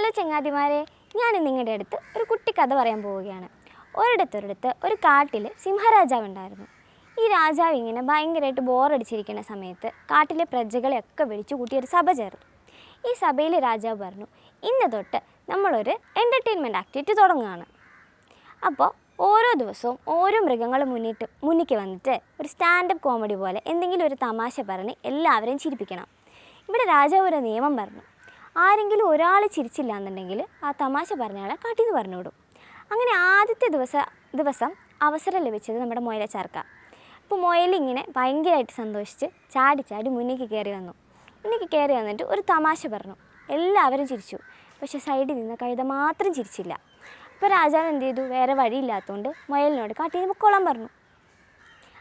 Hello ചങ്ങാതിമാരെ ഞാൻ നിങ്ങളുടെ അടുത്ത് ഒരു കുട്ടി കഥ പറയാൻ പോവുകയാണ്. ഒരിടത്തൊരിടത്ത് ഒരു കാട്ടിൽ സിംഹരാജാവ് ഉണ്ടായിരുന്നു. ഈ രാജാവ് ഇങ്ങനെ ഭയങ്കരമായിട്ട് ബോറടിച്ചിരിക്കുന്ന സമയത്ത് കാട്ടിലെ പ്രജകളെയൊക്കെ വിളിച്ചു കൂട്ടി ഒരു സഭ ചേർന്നു. ഈ സഭയിൽ രാജാവ് പറഞ്ഞു ഇന്ന് തൊട്ട് നമ്മളൊരു എന്റർടൈൻമെന്റ് ആക്ടിവിറ്റി തുടങ്ങുകയാണ്. അപ്പോൾ ഓരോ ദിവസവും ഓരോ മൃഗങ്ങൾ മുന്നിട്ട് മുന്നിക്ക് വന്നിട്ട് ഒരു സ്റ്റാൻഡപ്പ് കോമഡി പോലെ എന്തെങ്കിലും ഒരു തമാശ പറഞ്ഞ് എല്ലാവരെയും ചിരിപ്പിക്കണം. ഇവിടെ രാജാവ് ഒരു നിയമം പറഞ്ഞു ആരെങ്കിലും ഒരാൾ ചിരിച്ചില്ല എന്നുണ്ടെങ്കിൽ ആ തമാശ പറഞ്ഞയാളെ കാട്ടിന്ന് പറഞ്ഞുവിടും പറഞ്ഞു വിടും അങ്ങനെ ആദ്യത്തെ ദിവസ ദിവസം അവസരം ലഭിച്ചത് നമ്മുടെ മുയലച്ചാർക്ക അപ്പോൾ മൊയൽ ഇങ്ങനെ ഭയങ്കരമായിട്ട് സന്തോഷിച്ച് ചാടി ചാടി മുന്നിലേക്ക് കയറി വന്നു. മുന്നിലേക്ക് കയറി വന്നിട്ട് ഒരു തമാശ പറഞ്ഞു. എല്ലാവരും ചിരിച്ചു. പക്ഷെ സൈഡിൽ നിന്ന് കഴുത മാത്രം ചിരിച്ചില്ല. അപ്പോൾ രാജാവ് എന്ത് ചെയ്തു? വേറെ വഴിയില്ലാത്തതുകൊണ്ട് മുയലിനോട് നിന്ന് പൊക്കോളാൻ പറഞ്ഞു.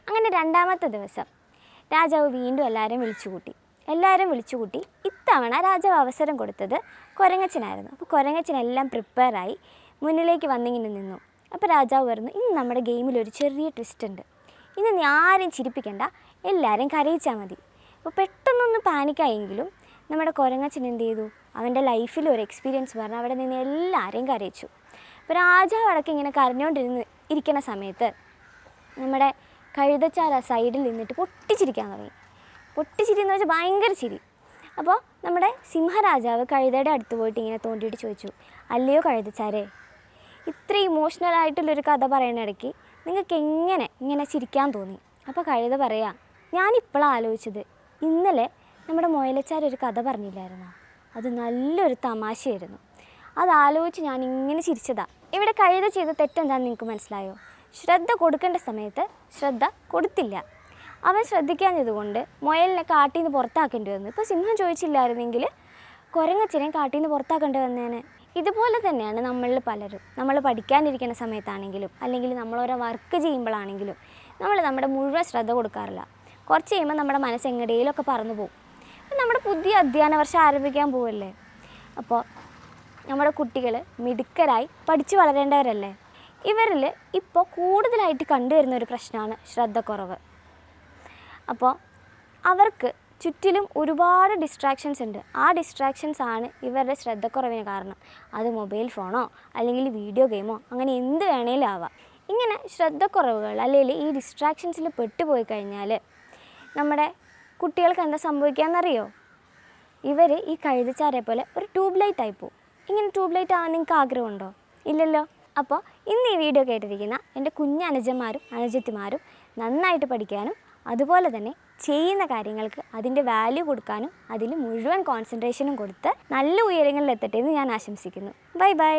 അങ്ങനെ രണ്ടാമത്തെ ദിവസം രാജാവ് വീണ്ടും എല്ലാവരും വിളിച്ചു കൂട്ടി എല്ലാവരും വിളിച്ചുകൂട്ടി ഇത്തവണ രാജാവ് അവസരം കൊടുത്തത് കൊരങ്ങച്ചനായിരുന്നു. അപ്പോൾ കുരങ്ങച്ചനെല്ലാം പ്രിപ്പയറായി മുന്നിലേക്ക് വന്നിങ്ങനെ നിന്നു. അപ്പോൾ രാജാവ് പറഞ്ഞു ഇന്ന് നമ്മുടെ ഗെയിമിൽ ഒരു ചെറിയ ട്വിസ്റ്റ് ഉണ്ട്. ഇന്ന് നീ ആരും ചിരിപ്പിക്കണ്ട എല്ലാവരും കരയിച്ചാൽ മതി. അപ്പോൾ പെട്ടെന്നൊന്ന് പാനിക്കായെങ്കിലും നമ്മുടെ കൊരങ്ങച്ചൻ എന്ത് ചെയ്തു? അവന്റെ ലൈഫിൽ ഒരു എക്സ്പീരിയൻസ് പറഞ്ഞ്. അവിടെ നിന്ന് എല്ലാവരെയും കരയിച്ചു. അപ്പോൾ രാജാവ് അടക്കം ഇങ്ങനെ കരഞ്ഞുകൊണ്ടിരുന്ന് ഇരിക്കുന്ന സമയത്ത് നമ്മുടെ കഴുതച്ചാല സൈഡിൽ നിന്നിട്ട് പൊട്ടിച്ചിരിക്കാൻ തുടങ്ങി. പൊട്ടിച്ചിരി എന്ന് വെച്ചാൽ ഭയങ്കര ചിരി. അപ്പോൾ നമ്മുടെ സിംഹരാജാവ് കഴുതയുടെ അടുത്ത് പോയിട്ട് ഇങ്ങനെ തോണ്ടിയിട്ട് ചോദിച്ചു അല്ലയോ കഴുതച്ചാരേ ഇത്ര ഇമോഷണൽ ആയിട്ടുള്ളൊരു കഥ പറയുന്ന ഇടയ്ക്ക് നിങ്ങൾക്ക് എങ്ങനെ ഇങ്ങനെ ചിരിക്കാൻ തോന്നി? അപ്പോൾ കഴുത പറയാം ഞാനിപ്പോഴാണ് ആലോചിച്ചത്. ഇന്നലെ നമ്മുടെ മൊയലച്ചാർ ഒരു കഥ പറഞ്ഞില്ലായിരുന്നോ? അത് നല്ലൊരു തമാശയായിരുന്നു. അത് ആലോചിച്ച് ഞാൻ ഇങ്ങനെ ചിരിച്ചതാ. ഇവിടെ കഴുത ചെയ്ത തെറ്റെന്താണെന്ന് നിങ്ങൾക്ക് മനസ്സിലായോ? ശ്രദ്ധ കൊടുക്കേണ്ട സമയത്ത് ശ്രദ്ധ കൊടുത്തില്ല. അവൻ ശ്രദ്ധിക്കാഞ്ഞതുകൊണ്ട് മുയലിനെ കാട്ടിൽ നിന്ന് പുറത്താക്കേണ്ടി വന്നു. ഇപ്പോൾ സിംഹം ചോദിച്ചില്ലായിരുന്നെങ്കിൽ കുരങ്ങച്ചനെ കാട്ടിൽ നിന്ന് പുറത്താക്കേണ്ടി വന്നേനെ. ഇതുപോലെ തന്നെയാണ് നമ്മളിൽ പലരും. നമ്മൾ പഠിക്കാനിരിക്കുന്ന സമയത്താണെങ്കിലും അല്ലെങ്കിൽ നമ്മളോരോ വർക്ക് ചെയ്യുമ്പോഴാണെങ്കിലും നമ്മൾ നമ്മുടെ മുഴുവൻ ശ്രദ്ധ കൊടുക്കാറില്ല. കുറച്ച് കഴിയുമ്പോൾ നമ്മുടെ മനസ്സ് എങ്ങടെയിലൊക്കെ പറന്നു പോകും നമ്മുടെ പുതിയ അധ്യയന വർഷം ആരംഭിക്കാൻ പോവല്ലേ? അപ്പോൾ നമ്മുടെ കുട്ടികൾ മിടുക്കരായി പഠിച്ചു വളരേണ്ടവരല്ലേ? ഇവരിൽ ഇപ്പോൾ കൂടുതലായിട്ട് കണ്ടുവരുന്ന ഒരു പ്രശ്നമാണ് ശ്രദ്ധക്കുറവ്. അപ്പോൾ അവർക്ക് ചുറ്റിലും ഒരുപാട് ഡിസ്ട്രാക്ഷൻസ് ഉണ്ട്. ആ ഡിസ്ട്രാക്ഷൻസ് ആണ് ഇവരുടെ ശ്രദ്ധക്കുറവിന് കാരണം. അത് മൊബൈൽ ഫോണോ അല്ലെങ്കിൽ വീഡിയോ ഗെയിമോ അങ്ങനെ എന്ത് വേണേലും ആവാം. ഇങ്ങനെ ശ്രദ്ധക്കുറവുകൾ അല്ലെങ്കിൽ ഈ ഡിസ്ട്രാക്ഷൻസിൽ പെട്ടുപോയി കഴിഞ്ഞാൽ നമ്മുടെ കുട്ടികൾക്ക് എന്താ സംഭവിക്കാമെന്നറിയോ ഇവർ ഈ കഴുതച്ചാരെ പോലെ ഒരു ട്യൂബ് ലൈറ്റ് ആയി ഇങ്ങനെ ട്യൂബ് ലൈറ്റ് ആവാൻ നിങ്ങൾക്ക് ആഗ്രഹമുണ്ടോ? ഇല്ലല്ലോ. അപ്പോൾ ഇന്ന് ഈ വീഡിയോ കേട്ടിരിക്കുന്ന എന്റെ കുഞ്ഞ് അനുജന്മാരും അനുജത്തിമാരും നന്നായിട്ട് പഠിക്കാനും അതുപോലെ തന്നെ ചെയ്യുന്ന കാര്യങ്ങൾക്ക് അതിന്റെ വാല്യൂ കൊടുക്കാനും അതിൽ മുഴുവൻ കോൺസെൻട്രേഷനും കൊടുത്ത് നല്ല ഉയരങ്ങളിൽ എത്തട്ടെ എന്ന് ഞാൻ ആശംസിക്കുന്നു. Bye bye